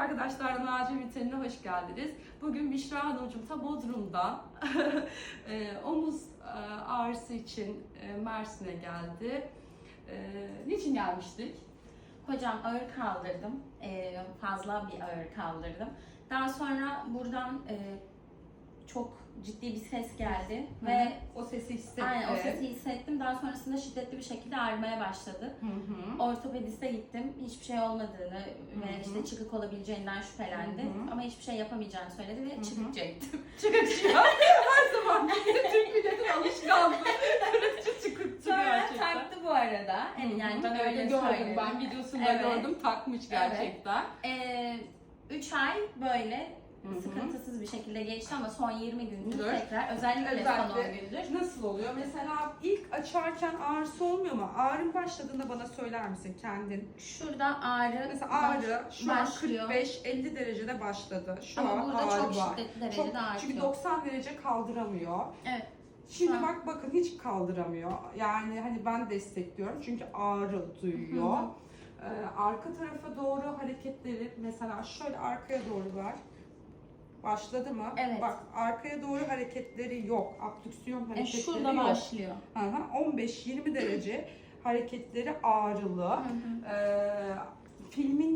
arkadaşlar, Naci Biten'ine hoş geldiniz. Bugün Büşra Hanımcığım ta Bodrum'da e, omuz e, ağrısı için e, Mersin'e geldi. E, niçin gelmiştik? Hocam ağır kaldırdım. Ee, fazla bir ağır kaldırdım. Daha sonra buradan e, çok ciddi bir ses geldi ve o sesi hissetti. aynen o sesi hissettim. Daha sonrasında şiddetli bir şekilde ağrımaya başladı. Hı hı. Ortopediste gittim. Hiçbir şey olmadığını Hı ve hı. işte çıkık olabileceğinden şüphelendi. Hı hı. Ama hiçbir şey yapamayacağını söyledi ve hı. gittim. Çıkıkçı ya. Her zaman bizim Türk milletin alışkanlığı. Kırıkçı çıkıkçı Sonra gerçekten. taktı bu arada. Hı hı. Yani ben öyle gördüm. söyledim. Ben videosunda Evet. gördüm takmış gerçekten. Ee, üç ay böyle Hı hı. sıkıntısız bir şekilde geçti ama son 20 gündür Dur. tekrar özellikle son 10 gündür. Nasıl oluyor? Mesela ilk açarken ağrısı olmuyor mu? Ağrın başladığında bana söyler misin kendin? Şurada ağrı Mesela ağrı şu an başlıyor. 45-50 derecede başladı. Şu ama an burada ağrı çok var. şiddetli derecede Çok, artıyor. çünkü 90 derece kaldıramıyor. Evet. Şimdi Şu an- bak bakın hiç kaldıramıyor. Yani hani ben destekliyorum çünkü ağrı duyuyor. Hı hı. Ee, arka tarafa doğru hareketleri mesela şöyle arkaya doğru ver. Başladı mı? Evet. Bak arkaya doğru hareketleri yok. Abdüksiyon E, hareketleri şurada yok. başlıyor. Hı hı, 15-20 derece hareketleri ağrılı. Hı hı. Ee, filmin